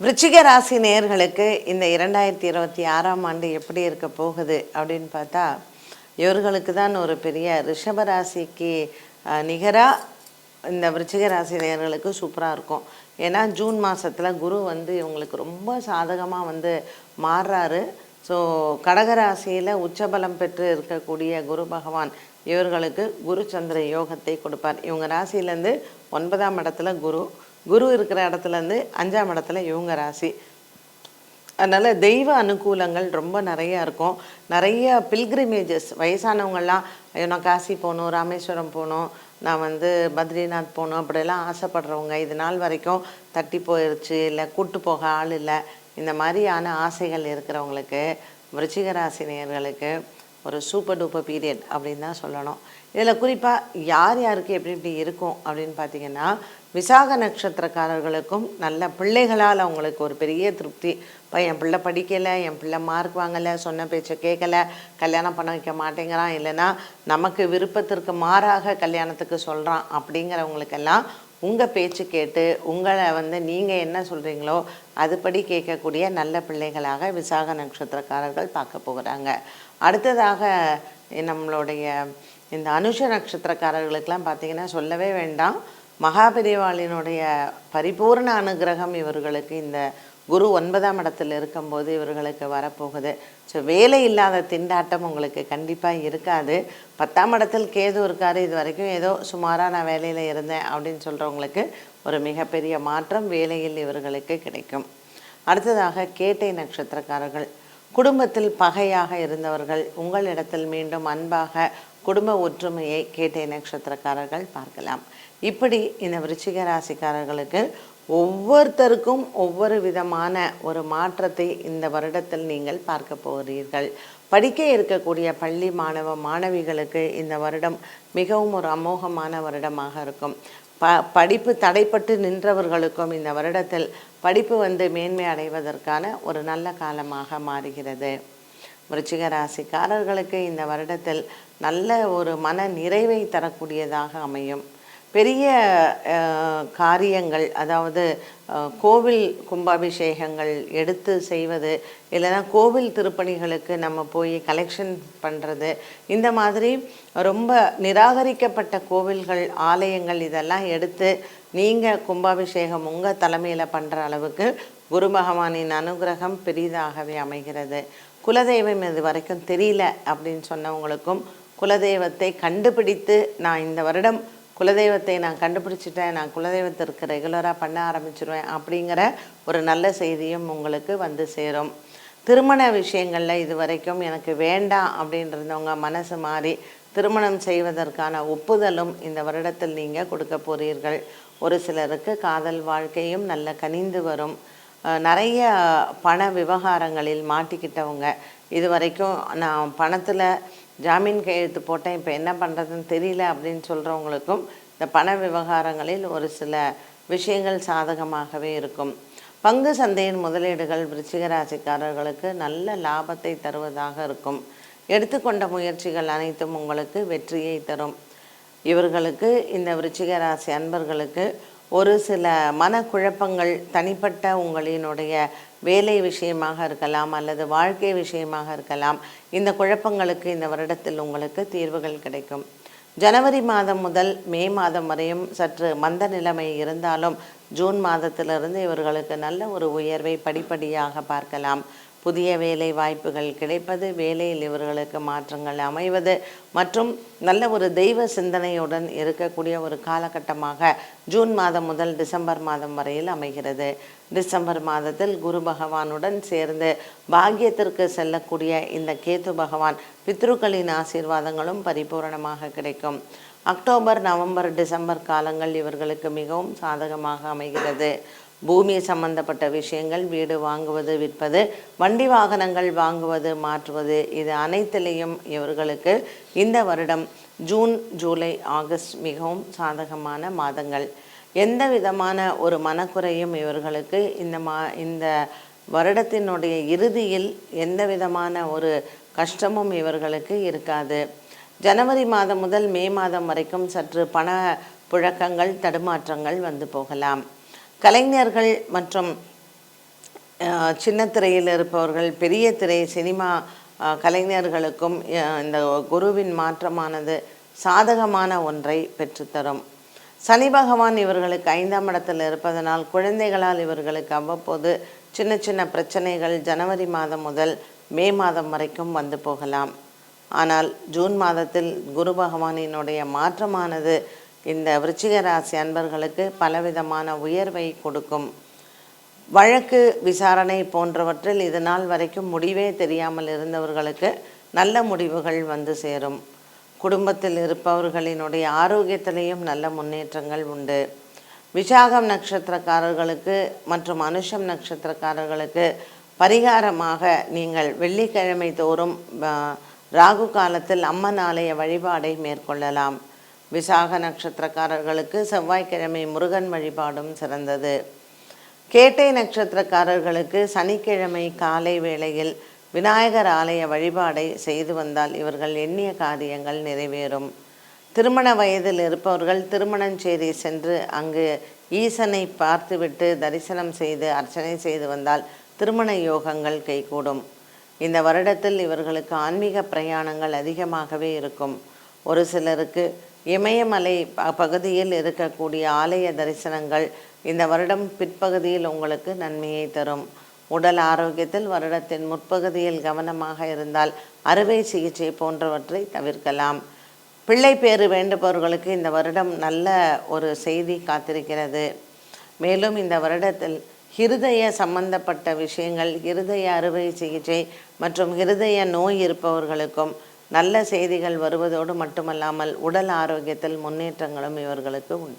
விருச்சிக ராசி நேயர்களுக்கு இந்த இரண்டாயிரத்தி இருபத்தி ஆறாம் ஆண்டு எப்படி இருக்க போகுது அப்படின்னு பார்த்தா இவர்களுக்கு தான் ஒரு பெரிய ரிஷப ராசிக்கு நிகராக இந்த விருச்சிக ராசி நேயர்களுக்கு சூப்பராக இருக்கும். ஏன்னா ஜூன் மாதத்தில் குரு வந்து இவங்களுக்கு ரொம்ப சாதகமாக வந்து மாறுறாரு. ஸோ கடகராசியில் உச்சபலம் பெற்று இருக்கக்கூடிய குரு பகவான் இவர்களுக்கு குரு சந்திர யோகத்தை கொடுப்பார். இவங்க ராசியிலேருந்து ஒன்பதாம் இடத்துல குரு. குரு இருக்கிற இடத்துலேருந்து அஞ்சாம் இடத்துல இவங்க ராசி. அதனால் தெய்வ அனுகூலங்கள் ரொம்ப நிறையா இருக்கும். நிறைய பில்கிரிமேஜஸ் வயசானவங்கள்லாம் ஐயோ நான் காசி போகணும் ராமேஸ்வரம் போகணும் நான் வந்து பத்ரிநாத் போகணும் அப்படியெல்லாம் ஆசைப்படுறவங்க இது நாள் வரைக்கும் தட்டி போயிடுச்சு இல்லை கூட்டு போக ஆள் இல்லை. இந்த மாதிரியான ஆசைகள் இருக்கிறவங்களுக்கு விருச்சிக ஒரு சூப்பர் டூப்பர் பீரியட் அப்படின்னு தான் சொல்லணும். இதில் குறிப்பாக யார் யாருக்கு எப்படி எப்படி இருக்கும் அப்படின்னு பார்த்தீங்கன்னா விசாக நட்சத்திரக்காரர்களுக்கும் நல்ல பிள்ளைகளால் அவங்களுக்கு ஒரு பெரிய திருப்தி. இப்போ என் பிள்ளை படிக்கலை என் பிள்ளை மார்க் வாங்கலை சொன்ன பேச்சை கேட்கல கல்யாணம் பண்ண வைக்க மாட்டேங்கிறான் இல்லைன்னா நமக்கு விருப்பத்திற்கு மாறாக கல்யாணத்துக்கு சொல்கிறான் அப்படிங்கிறவங்களுக்கெல்லாம் உங்கள் பேச்சு கேட்டு உங்களை வந்து நீங்கள் என்ன சொல்கிறீங்களோ அதுபடி கேட்கக்கூடிய நல்ல பிள்ளைகளாக விசாக நட்சத்திரக்காரர்கள் பார்க்க போகிறாங்க. அடுத்ததாக நம்மளுடைய இந்த அனுஷ நட்சத்திரக்காரர்களுக்கெல்லாம் பார்த்தீங்கன்னா சொல்லவே வேண்டாம். மகாபெரிவாளினுடைய பரிபூர்ண அனுகிரகம் இவர்களுக்கு இந்த குரு ஒன்பதாம் இடத்துல இருக்கும்போது இவர்களுக்கு வரப்போகுது. ஸோ வேலை இல்லாத திண்டாட்டம் உங்களுக்கு கண்டிப்பாக இருக்காது. பத்தாம் இடத்தில் கேது இருக்காரு. இது வரைக்கும் ஏதோ சுமாராக நான் வேலையில் இருந்தேன் அப்படின்னு சொல்கிறவங்களுக்கு ஒரு மிகப்பெரிய மாற்றம் வேலையில் இவர்களுக்கு கிடைக்கும். அடுத்ததாக கேட்டை நட்சத்திரக்காரர்கள். குடும்பத்தில் பகையாக இருந்தவர்கள். உங்களிடத்தில் மீண்டும் அன்பாக குடும்ப ஒற்றுமையை கேட்டை நட்சத்திரக்காரர்கள் பார்க்கலாம். இப்படி இந்த விருச்சிக ராசிக்காரர்களுக்கு ஒவ்வொருத்தருக்கும் ஒவ்வொரு விதமான ஒரு மாற்றத்தை இந்த வருடத்தில் நீங்கள் பார்க்க போகிறீர்கள். படிக்க இருக்கக்கூடிய பள்ளி மாணவ மாணவிகளுக்கு இந்த வருடம் மிகவும் ஒரு அமோகமான வருடமாக இருக்கும். ப படிப்பு தடைப்பட்டு நின்றவர்களுக்கும் இந்த வருடத்தில் படிப்பு வந்து மேன்மை அடைவதற்கான ஒரு நல்ல காலமாக மாறுகிறது. விருச்சிக ராசிக்காரர்களுக்கு இந்த வருடத்தில் நல்ல ஒரு மன நிறைவை தரக்கூடியதாக அமையும். பெரிய காரியங்கள் அதாவது கோவில் கும்பாபிஷேகங்கள் எடுத்து செய்வது இல்லைன்னா கோவில் திருப்பணிகளுக்கு நம்ம போய் கலெக்ஷன் பண்ணுறது இந்த மாதிரி ரொம்ப நிராகரிக்கப்பட்ட கோவில்கள் ஆலயங்கள் இதெல்லாம் எடுத்து நீங்கள் கும்பாபிஷேகம் உங்கள் தலைமையில் பண்ணுற அளவுக்கு குரு பகவானின் அனுகிரகம் பெரிதாகவே அமைகிறது. குலதெய்வம் இது வரைக்கும் தெரியல அப்படின்னு சொன்னவங்களுக்கும் குலதெய்வத்தை கண்டுபிடித்து நான் இந்த வருடம் குலதெய்வத்தை நான் கண்டுபிடிச்சிட்டேன் நான் குலதெய்வத்திற்கு ரெகுலராக பண்ண ஆரம்பிச்சிருவேன் அப்படிங்கிற ஒரு நல்ல செய்தியும் உங்களுக்கு வந்து சேரும். திருமண விஷயங்களில் இது வரைக்கும் எனக்கு வேண்டாம் அப்படின்றவங்க மனசு மாறி திருமணம் செய்வதற்கான ஒப்புதலும் இந்த வருடத்தில் நீங்கள் கொடுக்க போகிறீர்கள் ஒரு சிலருக்கு காதல் வாழ்க்கையும் நல்ல கனிந்து வரும். நிறைய பண விவகாரங்களில் மாட்டிக்கிட்டவங்க. இது வரைக்கும் நான் பணத்தில் ஜாமீன் கையெழுத்து போட்டேன். இப்போ என்ன பண்ணுறதுன்னு தெரியல அப்படின்னு சொல்கிறவங்களுக்கும் இந்த பண விவகாரங்களில் ஒரு சில விஷயங்கள் சாதகமாகவே இருக்கும். பங்கு சந்தையின் முதலீடுகள் விருச்சிகராசிக்காரர்களுக்கு நல்ல லாபத்தை தருவதாக இருக்கும். எடுத்துக்கொண்ட முயற்சிகள் அனைத்தும் உங்களுக்கு வெற்றியை தரும். இவர்களுக்கு இந்த விருச்சிகராசி அன்பர்களுக்கு ஒரு சில மனக்குழப்பங்கள் தனிப்பட்ட உங்களினுடைய வேலை விஷயமாக இருக்கலாம் அல்லது வாழ்க்கை விஷயமாக இருக்கலாம் இந்த குழப்பங்களுக்கு இந்த வருடத்தில் உங்களுக்கு தீர்வுகள் கிடைக்கும். ஜனவரி மாதம் முதல் மே மாதம் வரையும் சற்று மந்த நிலைமை இருந்தாலும் ஜூன் மாதத்திலிருந்து இவர்களுக்கு நல்ல ஒரு உயர்வை படிப்படியாக பார்க்கலாம். புதிய வேலை வாய்ப்புகள் கிடைப்பது வேலையில் இவர்களுக்கு மாற்றங்கள் அமைவது மற்றும் நல்ல ஒரு தெய்வ சிந்தனையுடன் இருக்கக்கூடிய ஒரு காலகட்டமாக ஜூன் மாதம் முதல் டிசம்பர் மாதம் வரையில் அமைகிறது. டிசம்பர் மாதத்தில் குரு பகவானுடன் சேர்ந்து பாக்கியத்திற்கு செல்லக்கூடிய இந்த கேத்து பகவான் பித்ருக்களின் ஆசீர்வாதங்களும் பரிபூரணமாக கிடைக்கும். அக்டோபர் நவம்பர் டிசம்பர் காலங்கள் இவர்களுக்கு மிகவும் சாதகமாக அமைகிறது. பூமி சம்பந்தப்பட்ட விஷயங்கள் வீடு வாங்குவது விற்பது வண்டி வாகனங்கள் வாங்குவது மாற்றுவது இது அனைத்திலையும் இவர்களுக்கு இந்த வருடம் ஜூன் ஜூலை ஆகஸ்ட் மிகவும் சாதகமான மாதங்கள். எந்த விதமான ஒரு மனக்குறையும் இவர்களுக்கு இந்த மா இந்த வருடத்தினுடைய இறுதியில் எந்த விதமான ஒரு கஷ்டமும் இவர்களுக்கு இருக்காது. ஜனவரி மாதம் முதல் மே மாதம் வரைக்கும் சற்று பண புழக்கங்கள் தடுமாற்றங்கள் வந்து போகலாம். கலைஞர்கள் மற்றும் அஹ், சின்ன திரையில் இருப்பவர்கள் பெரிய திரை சினிமா கலைஞர்களுக்கும் இந்த குருவின் மாற்றமானது சாதகமான ஒன்றை பெற்றுத்தரும். சனி பகவான் இவர்களுக்கு ஐந்தாம் இடத்தில் இருப்பதனால் குழந்தைகளால் இவர்களுக்கு அவ்வப்போது சின்ன சின்ன பிரச்சனைகள் ஜனவரி மாதம் முதல் மே மாதம் வரைக்கும் வந்து போகலாம். ஆனால் ஜூன் மாதத்தில் குரு பகவானினுடைய மாற்றமானது இந்த விருச்சிக ராசி அன்பர்களுக்கு பலவிதமான உயர்வை கொடுக்கும். வழக்கு விசாரணை போன்றவற்றில் இது நாள் வரைக்கும் முடிவே தெரியாமல் இருந்தவர்களுக்கு நல்ல முடிவுகள் வந்து சேரும். குடும்பத்தில் இருப்பவர்களினுடைய ஆரோக்கியத்திலேயும் நல்ல முன்னேற்றங்கள் உண்டு. விசாகம் நட்சத்திரக்காரர்களுக்கு மற்றும் அனுஷம் நட்சத்திரக்காரர்களுக்கு பரிகாரமாக நீங்கள் வெள்ளிக்கிழமை தோறும் ராகு காலத்தில் அம்மன் ஆலய வழிபாடை மேற்கொள்ளலாம். விசாக நட்சத்திரக்காரர்களுக்கு செவ்வாய்க்கிழமை முருகன் வழிபாடும் சிறந்தது. கேட்டை நட்சத்திரக்காரர்களுக்கு சனிக்கிழமை காலை வேளையில் விநாயகர் ஆலய வழிபாடை செய்து வந்தால் இவர்கள் எண்ணிய காரியங்கள் நிறைவேறும். திருமண வயதில் இருப்பவர்கள் திருமணஞ்சேரி சென்று அங்கு ஈசனை பார்த்துவிட்டு தரிசனம் செய்து அர்ச்சனை செய்து வந்தால் திருமண யோகங்கள் கைகூடும். இந்த வருடத்தில் இவர்களுக்கு ஆன்மீக பிரயாணங்கள் அதிகமாகவே இருக்கும். ஒரு சிலருக்கு இமயமலை ப- பகுதியில் இருக்கக்கூடிய ஆலய தரிசனங்கள் இந்த வருடம் பிற்பகுதியில் உங்களுக்கு நன்மையை தரும். உடல் ஆரோக்கியத்தில் வருடத்தின் முற்பகுதியில் கவனமாக இருந்தால் அறுவை சிகிச்சை போன்றவற்றை தவிர்க்கலாம். பிள்ளை பேறு வேண்டுபவர்களுக்கு இந்த வருடம் நல்ல ஒரு செய்தி காத்திருக்கிறது. மேலும் இந்த வருடத்தில் ஹிருதய சம்பந்தப்பட்ட விஷயங்கள் ஹிருதய அறுவை சிகிச்சை மற்றும் ஹிருதய நோய் இருப்பவர்களுக்கும் நல்ல செய்திகள் வருவதோடு மட்டுமல்லாமல் உடல் ஆரோக்கியத்தில் முன்னேற்றங்களும் இவர்களுக்கு உண்டு.